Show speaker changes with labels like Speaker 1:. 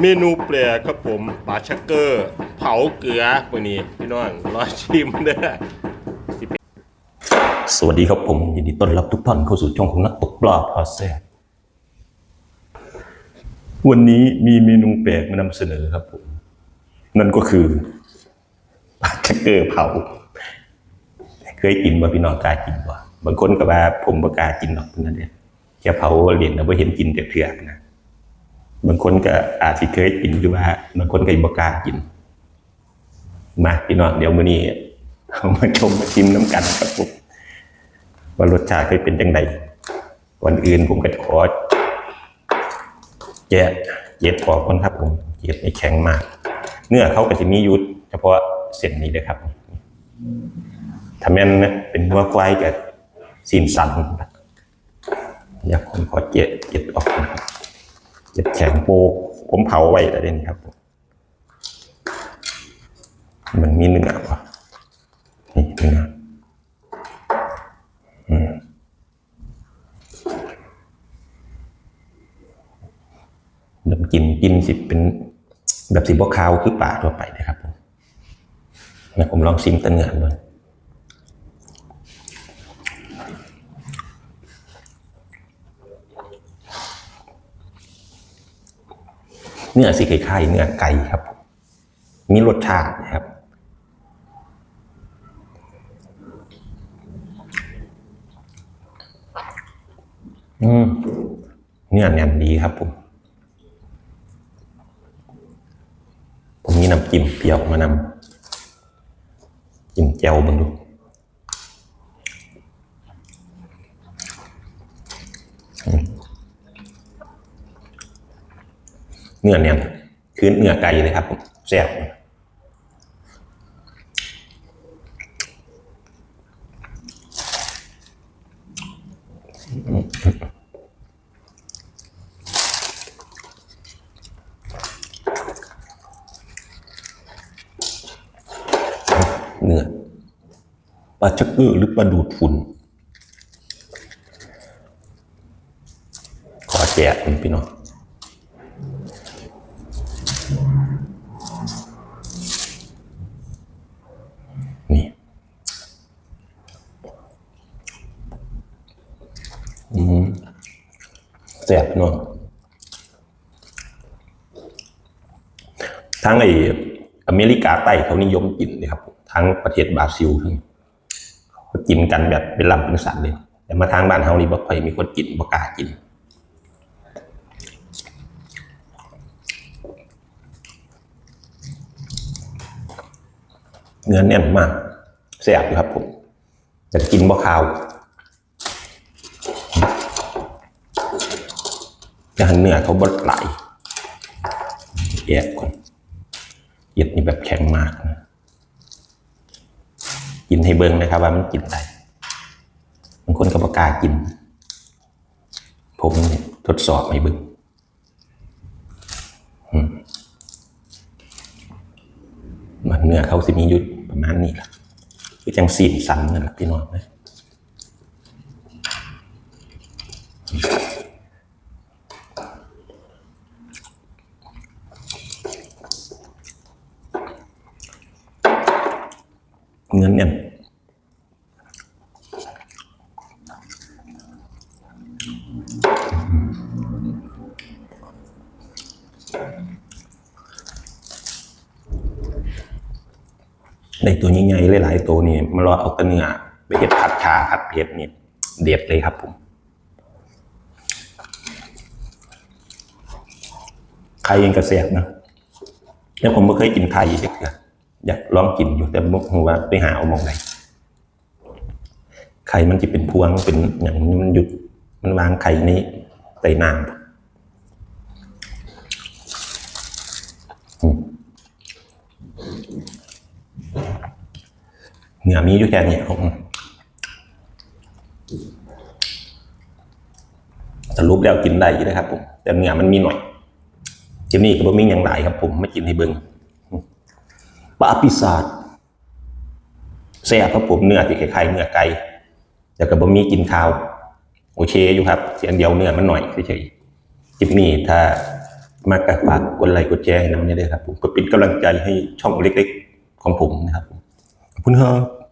Speaker 1: เมนูแปลกครับผมปลาชักเกอร์ เผาเกลือวันนี้พี่น้องรอชิมเด้อ
Speaker 2: สวัสดีครับผมยินดีต้อนรับทุกท่านเข้าสู่ช่องของนักตกปลาพาแซ่วันนี้มีเมนูแปลกมานำเสนอครับผม นั่นก็คือปลาชักเกอร์เผา เคยกินบ่พี่น้องกล้ากินบ่บางคนก็ว่าผมบ่กล้ากินหรอกนั่นเองแค่เผาเหรียญนะบ่เห็นกินเถื่อนนะ บางคนก็อาจสิเคยกินหรือว่าบางคนก็บ่กล้ากิน มาพี่น้องเดี๋ยวมื้อนี้เอามาชมมาชิมน้ำกันครับผมว่ารสชาติเคยเป็นจังไดก่อนอื่นผมก็ขอแกะเย็บออกก่อนครับผมเย็บให้แข็งมาก เนื้อเขาก็จะมียุดเฉพาะเส้นนี้เลยครับถ้าแม่นเป็นหัวควายกับสีนสันอยากผมขอเจ็ดเจ็ดออกนะครับ เจ็ดแข็งโปกผมเผาไว้แล้เด่นครับผมมันมีเนื้อวะนี่เนื้อแบบกินกินสิเป็นแบบสิบวคาวคือป่าทั่วไปนะครับผมนะผมลองซิมแตัเนื้อดู เนื้อสิคล้ายๆเนื้อไก่ครับผมมีรสชาตินะครับ อืมเนื้อแน่นดีครับผมผมมีน้ำจิ้มเปรี้ยวมานำจิ้มแจ่วเบังดู เนื้อเนี่ยคือเนื้อไก่เลยครับผมแซ่บเนื้อปลาชักเกอร์หรือปลาดูดฝุ่นขอแจกมันพี่น้อง แซ่บเนาะทั้งไออเมริกาใต้เขานิยมกินเลยครับ ทั้งประเทศบราซิลทั้งเขากินกันแบบเป็นลำเป็นสันเลยแต่มาทางบ้านเฮานี่บ่ค่อยมีคนกินบ่กล้ากินเนื้อแน่นมากแซ่บอยู่ครับผมแต่กินบ่คาว จะหันเนื้อเขาบดไหลแยกก่อนเย็ดนี่แบบแข็งมากนะกินให้เบิ้งนะครับ ว่ามันกินได้บางคนก็บ่กากิน ผมทดสอบให้เบิ้งมันเนื้อเขาสิมียุดประมาณนี้ล่ะคือจังสีสันนั่นแหละพี่น้องนะ เงินเนี่ยในตัวใหญ่ๆหลายๆตัวนี่มารอเอาแตะเนื้อไปเห็ดผัดชาผัดเผ็ดนี่เด็ดเลยครับผมไข่ยังกระแสบนะแต่ผมไม่เคยกินไข่เลยเกื อยากลองกินอยู่แต่บอกว่าไปหาเอามองไหนไข่มันจะเป็นพวงเป็นอย่างนี้มันหยุดมันวางไข่ในไตน้ำอืมเนื้อมีอยู่แค่นี้ผมสรุปแล้วกินได้อยู่นะครับผมแต่เนื้อมันมีหน่อยทีนี้ก็บ่มีอย่างไรครับผมไม่กินให้เบิ่ง ปลาปีศาจแซ่บครับผมเนื้อที่คล้ายๆเนื้อไก่แต่กับบะหมีกินข้าว โอเคอยู่ครับ เสียงเดียวเนื้อมันหน่อยเฉยๆคลิปนี้ถ้ามากฝากกดไลค์กดแชร์ให้น้ำเนี่ยด้วยครับผมก็เป็นกำลังใจให้ช่องเล็กๆ ของผมนะครับขอบคุณครับ